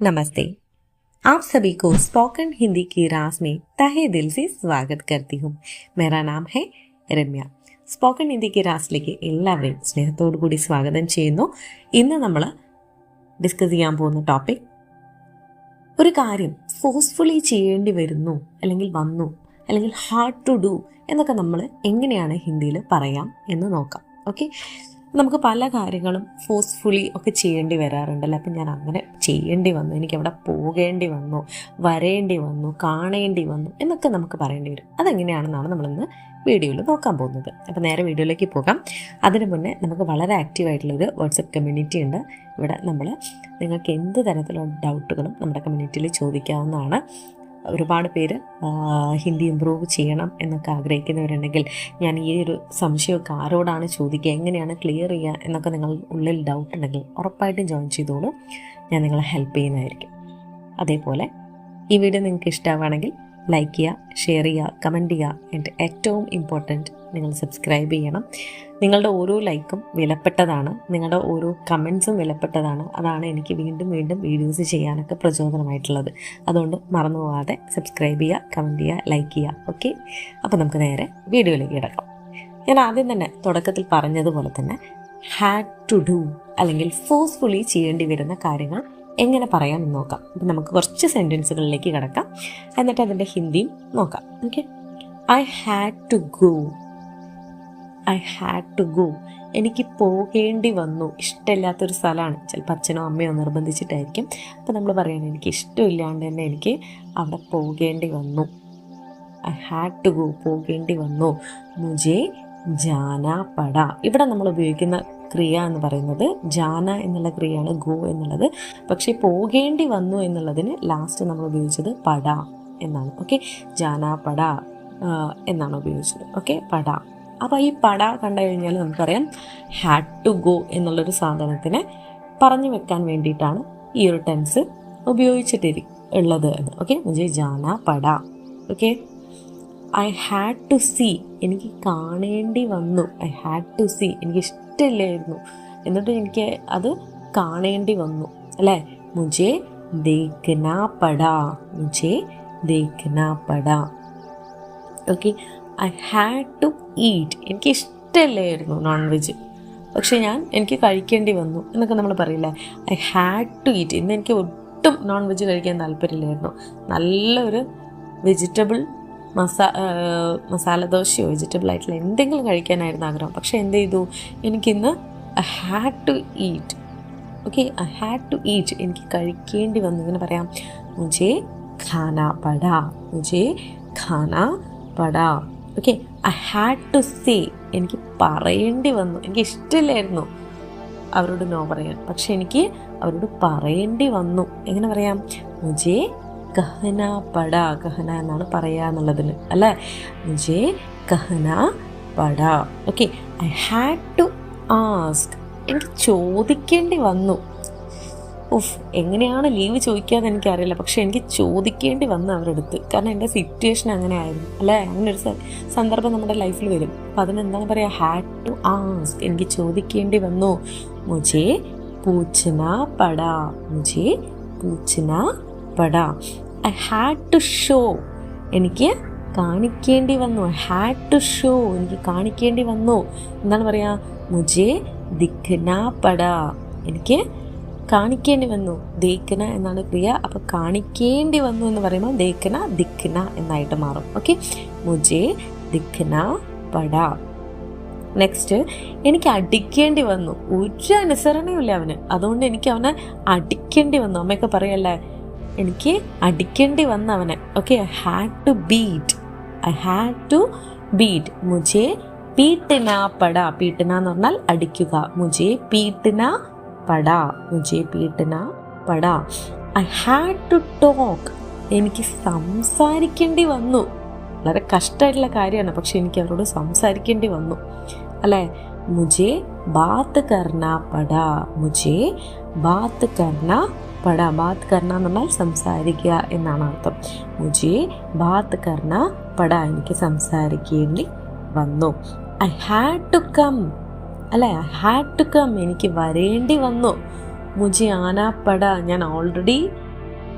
नमस्ते आप सभी को स्पोकन हिंदी की रास में तहे दिल से स्वागत करती हूँ मेरा नाम है രമ്യ സ്പോക്കൺ ഹിന്ദിക്ക് രാസിലേക്ക് എല്ലാവരെയും സ്നേഹത്തോടു കൂടി സ്വാഗതം ചെയ്യുന്നു ഇന്ന് നമ്മൾ ഡിസ്കസ് ചെയ്യാൻ പോകുന്ന ടോപ്പിക് ഒരു കാര്യം ഫോഴ്സ്ഫുള്ളി ചെയ്യേണ്ടി വരുന്നു അല്ലെങ്കിൽ വന്നു അല്ലെങ്കിൽ ഹാർഡ് ടു ഡു എന്നൊക്കെ നമ്മൾ എങ്ങനെയാണ് ഹിന്ദിയിൽ പറയാം എന്ന് നോക്കാം ഓക്കെ നമുക്ക് പല കാര്യങ്ങളും ഫോഴ്സ്ഫുള്ളി ഒക്കെ ചെയ്യേണ്ടി വരാറുണ്ടല്ലോ? അപ്പം ഞാൻ അങ്ങനെ ചെയ്യേണ്ടി വന്നു. എനിക്ക് അവിടെ പോകേണ്ടി വന്നു വരേണ്ടി വന്നു കാണേണ്ടി വന്നു എന്നൊക്കെ നമുക്ക് പറയേണ്ടി വരും. അതെങ്ങനെയാണെന്നാണ് നമ്മളിന്ന് വീഡിയോയിൽ നോക്കാൻ പോകുന്നത്. അപ്പോൾ നേരെ വീഡിയോയിലേക്ക് പോകാം. അതിന് മുന്നേ നമുക്ക് വളരെ ആക്റ്റീവായിട്ടുള്ളൊരു വാട്സപ്പ് കമ്മ്യൂണിറ്റി ഉണ്ട്. ഇവിടെ നമ്മൾ നിങ്ങൾക്ക് എന്ത് തരത്തിലുള്ള ഡൗട്ടുകളും നമ്മുടെ കമ്മ്യൂണിറ്റിയിൽ ചോദിക്കാവുന്നതാണ്. ഒരുപാട് പേര് ഹിന്ദി ഇമ്പ്രൂവ് ചെയ്യണം എന്നൊക്കെ ആഗ്രഹിക്കുന്നവരുണ്ടെങ്കിൽ ഞാൻ ഈ ഒരു സംശയമൊക്കെ ആരോടാണ് ചോദിക്കുക എങ്ങനെയാണ് ക്ലിയർ ചെയ്യുക എന്നൊക്കെ നിങ്ങൾ ഉള്ളിൽ ഡൗട്ട് ഉണ്ടെങ്കിൽ ഉറപ്പായിട്ടും ജോയിൻ ചെയ്തോളൂ. ഞാൻ നിങ്ങളെ ഹെൽപ്പ് ചെയ്യുന്നതായിരിക്കും. അതേപോലെ ഈ വീഡിയോ നിങ്ങൾക്ക് ഇഷ്ടമാവുകയാണെങ്കിൽ ലൈക്ക് ചെയ്യുക ഷെയർ ചെയ്യുക കമന്റ് ചെയ്യുക. ആൻഡ് ഏറ്റവും ഇമ്പോർട്ടന്റ് നിങ്ങൾ സബ്സ്ക്രൈബ് ചെയ്യണം. നിങ്ങളുടെ ഓരോ ലൈക്കും വിലപ്പെട്ടതാണ്. നിങ്ങളുടെ ഓരോ കമൻസും വിലപ്പെട്ടതാണ്. അതാണ് എനിക്ക് വീണ്ടും വീണ്ടും വീഡിയോസ് ചെയ്യാനൊക്കെ പ്രചോദനമായിട്ടുള്ളത്. അതുകൊണ്ട് മറന്നു പോകാതെ സബ്സ്ക്രൈബ് ചെയ്യുക കമന്റ് ചെയ്യുക ലൈക്ക് ചെയ്യുക. ഓക്കെ അപ്പോൾ നമുക്ക് നേരെ വീഡിയോയിലേക്ക് കിടക്കാം. ഞാൻ ആദ്യം തന്നെ തുടക്കത്തിൽ പറഞ്ഞതുപോലെ തന്നെ ഹാഡ് ടു ഡു അല്ലെങ്കിൽ ഫോഴ്സ്ഫുള്ളി ചെയ്യേണ്ടി വരുന്ന കാര്യങ്ങൾ എങ്ങനെ പറയാമെന്ന് നോക്കാം. അപ്പം നമുക്ക് കുറച്ച് സെന്റൻസുകളിലേക്ക് കിടക്കാം. എന്നിട്ട് അതിന്റെ ഹിന്ദിയും നോക്കാം. Okay I had to go I had to go എനിക്ക് പോകേണ്ടി വന്നു. ഇഷ്ടമില്ലാത്തൊരു സ്ഥലമാണ്. ചിലപ്പോൾ അച്ഛനോ അമ്മയോ നിർബന്ധിച്ചിട്ടായിരിക്കും. അപ്പോൾ നമ്മൾ പറയണം എനിക്ക് ഇഷ്ടമില്ലാണ്ട് തന്നെ എനിക്ക് അവിടെ പോകേണ്ടി വന്നു. ഐ ഹാഡ് ടു ഗോ പോകേണ്ടി വന്നു. മുജെ ജാന പട. ഇവിടെ നമ്മൾ ഉപയോഗിക്കുന്ന ക്രിയ എന്ന് പറയുന്നത് ജാന എന്നുള്ള ക്രിയയാണ് ഗോ എന്നുള്ളത്. പക്ഷേ പോകേണ്ടി വന്നു എന്നുള്ളതിന് ലാസ്റ്റ് നമ്മൾ ഉപയോഗിച്ചത് പട എന്നാണ്. ഓക്കെ ജാന പട എന്നാണ് ഉപയോഗിച്ചത്. ഓക്കെ പട. അപ്പോൾ ഈ പട കണ്ടു കഴിഞ്ഞാൽ നമുക്കറിയാം ഹാഡ് ടു ഗോ എന്നുള്ളൊരു സാധനത്തിനെ പറഞ്ഞു വെക്കാൻ വേണ്ടിയിട്ടാണ് ഈ ഒരു ടെൻസ് ഉപയോഗിച്ചിട്ടിരി ഉള്ളത് എന്ന്. ഓക്കെ മുജെ ജാന പട. Okay I had to see എനിക്ക് കാണേണ്ടി വന്നു. ഐ ഹാഡ് ടു സീ എനിക്ക് ഇഷ്ടമില്ലായിരുന്നു. എന്നിട്ട് എനിക്ക് അത് കാണേണ്ടി വന്നു. അല്ലേ? മുജെ ദേഖന പട. മുജെ ദേഖന പട. Okay I had to eat എനിക്ക് ഇഷ്ടമല്ലായിരുന്നു നോൺ വെജ് പക്ഷേ ഞാൻ എനിക്ക് കഴിക്കേണ്ടി വന്നു എന്നൊക്കെ നമ്മൾ പറയില്ല? ഐ ഹാഡ് ടു ഈറ്റ് ഇന്ന് എനിക്ക് ഒട്ടും നോൺ വെജ് കഴിക്കാൻ താല്പര്യമില്ലായിരുന്നു. നല്ലൊരു വെജിറ്റബിൾ മസാ മസാല ദോശയോ വെജിറ്റബിൾ ആയിട്ടുള്ള എന്തെങ്കിലും കഴിക്കാനായിരുന്നു ആഗ്രഹം. പക്ഷേ എന്ത് ചെയ്തു? എനിക്കിന്ന് I had to eat okay I had to eat എനിക്ക് കഴിക്കേണ്ടി വന്നു. ഇങ്ങനെ പറയാം. മുജേ ഖാന പടാ. മുജേ ഖാന പട. Okay I had to say എനിക്ക് പറയേണ്ടി വന്നു. എനിക്ക് ഇഷ്ടമില്ലായിരുന്നു അവരോട് നോ പറയാൻ. പക്ഷെ എനിക്ക് അവരോട് പറയേണ്ടി വന്നു. എങ്ങനെ പറയാം? മുജേ കഹന പട. കഹന എന്നാണ് പറയുക എന്നുള്ളതിന് അല്ലേ? മുജേ കഹന പട. Okay I had to ask എനിക്ക് ചോദിക്കേണ്ടി വന്നു. ഉഫ് എങ്ങനെയാണ് ലീവ് ചോദിക്കാന്ന് എനിക്കറിയില്ല. പക്ഷെ എനിക്ക് ചോദിക്കേണ്ടി വന്നു അവരുടെ അടുത്ത് കാരണം എന്റെ സിറ്റുവേഷൻ അങ്ങനെ ആയിരുന്നു അല്ലേ? അങ്ങനെ ഒരു സന്ദർഭം നമ്മുടെ ലൈഫിൽ വരും. അപ്പം അതിനെന്താണ് പറയുക ഹാഡ് ടു ആസ് എനിക്ക് ചോദിക്കേണ്ടി വന്നു. മുജെ പൂച്ചന പട. മുജെ പൂച്ചന പട. ഐ ഹാഡ് ടു ഷോ എനിക്ക് കാണിക്കേണ്ടി വന്നു. ഐ ഹാഡ് ടു ഷോ എനിക്ക് കാണിക്കേണ്ടി വന്നു. എന്താണ് പറയുക മുജെ ദിഖന പട. എനിക്ക് കാണിക്കേണ്ടി വന്നു. ദേക്കന എന്നാണ് ക്രിയ അപ്പോൾ കാണിക്കേണ്ടി വന്നു എന്ന് പറയുമ്പോൾ ദേക്കന ദിക്കന എന്നായിട്ട് മാറും. ഓക്കെ മുജെ ദിക്കന പട. നെക്സ്റ്റ് എനിക്ക് അടിക്കേണ്ടി വന്നു. ഒരു അനുസരണയുമില്ല അവന്. അതുകൊണ്ട് എനിക്ക് അവനെ അടിക്കേണ്ടി വന്നു. അമ്മയൊക്കെ പറയല്ലേ എനിക്ക് അടിക്കേണ്ടി വന്നു അവനെ. Okay I had to beat I had to beat മുജെ പീട്ടിന പട. പീട്ടിന എന്ന് പറഞ്ഞാൽ അടിക്കുക. മുജെ പീട്ടിന പട മുജെ പീട്ടന പടാ. ഐ ഹാഡ് ടു ടോക്ക് എനിക്ക് സംസാരിക്കേണ്ടി വന്നു. വളരെ കഷ്ടമായിട്ടുള്ള കാര്യമാണ് പക്ഷെ എനിക്ക് അവരോട് സംസാരിക്കേണ്ടി വന്നു. അല്ലേ? മുജെ ബാത്ത് കർണ പട. മുജെ ബാത്ത് കർണ പട. ബാത്ത് കർണ എന്ന് പറഞ്ഞാൽ സംസാരിക്കുക എന്നാണ് അർത്ഥം. മുജെ ബാത്ത് കർണ പട എനിക്ക് സംസാരിക്കേണ്ടി വന്നു. ഐ ഹാഡ് ടു കം അല്ലേ? ഐ ഹാഡ് ടു കം എനിക്ക് വരേണ്ടി വന്നു. മുജി ആനാപ്പട ഞാൻ ഓൾറെഡി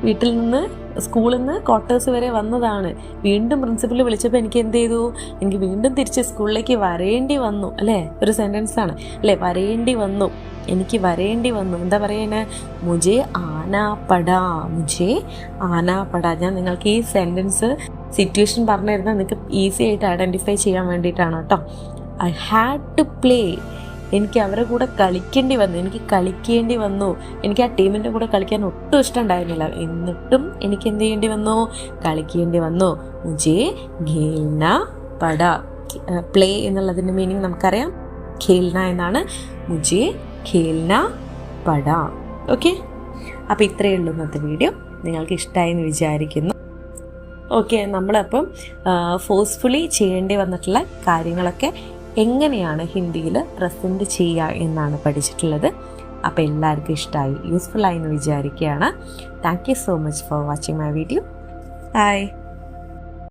വീട്ടിൽ നിന്ന് സ്കൂളിൽ നിന്ന് ക്വാർട്ടേഴ്സ് വരെ വന്നതാണ്. വീണ്ടും പ്രിൻസിപ്പൽ വിളിച്ചപ്പോൾ എനിക്ക് എന്ത് ചെയ്തു? എനിക്ക് വീണ്ടും തിരിച്ച് സ്കൂളിലേക്ക് വരേണ്ടി വന്നു അല്ലേ? ഒരു സെന്റൻസ് ആണ്. അല്ലേ? വരേണ്ടി വന്നു. എനിക്ക് വരേണ്ടി വന്നു. എന്താ പറയുന്നത് മുജെ ആനാപ്പട മുജെ ആനാപ്പട. ഞാൻ നിങ്ങൾക്ക് ഈ സെന്റൻസ് സിറ്റുവേഷൻ പറഞ്ഞു തരുന്നത് നിങ്ങൾക്ക് ഈസി ആയിട്ട് ഐഡന്റിഫൈ ചെയ്യാൻ വേണ്ടിയിട്ടാണ് കേട്ടോ. ഐ ഹാഡ് ടു പ്ലേ എനിക്ക് അവരുടെ കൂടെ കളിക്കേണ്ടി വന്നു. എനിക്ക് കളിക്കേണ്ടി വന്നു. എനിക്ക് ആ ടീമിന്റെ കൂടെ കളിക്കാൻ ഒട്ടും ഇഷ്ടമുണ്ടായിരുന്നില്ല. എന്നിട്ടും എനിക്ക് എന്ത് ചെയ്യേണ്ടി വന്നു? കളിക്കേണ്ടി വന്നു. മുജേ ഖേൽന പട പ്ലേ എന്നുള്ളതിന്റെ മീനിങ് നമുക്കറിയാം. ഖേൽന എന്നാണ്. മുജേ ഖേൽന പട. ഓക്കെ അപ്പോൾ ഇത്രയേ ഉള്ളൂ ഇന്നത്തെ വീഡിയോ നിങ്ങൾക്ക് ഇഷ്ടമായി എന്ന് വിചാരിക്കുന്നു. ഓക്കെ നമ്മളപ്പം ഫോഴ്സ്ഫുള്ളി ചെയ്യേണ്ടി വന്നിട്ടുള്ള കാര്യങ്ങളൊക്കെ എങ്ങനെയാണ് ഹിന്ദിയിൽ പ്രസന്റ് ചെയ്യുക എന്നാണ് പഠിച്ചിട്ടുള്ളത്. അപ്പോൾ എല്ലാവർക്കും ഇഷ്ടമായി യൂസ്ഫുൾ ആയി എന്ന് വിചാരിക്കുകയാണ്. Thank you so much for watching my video bye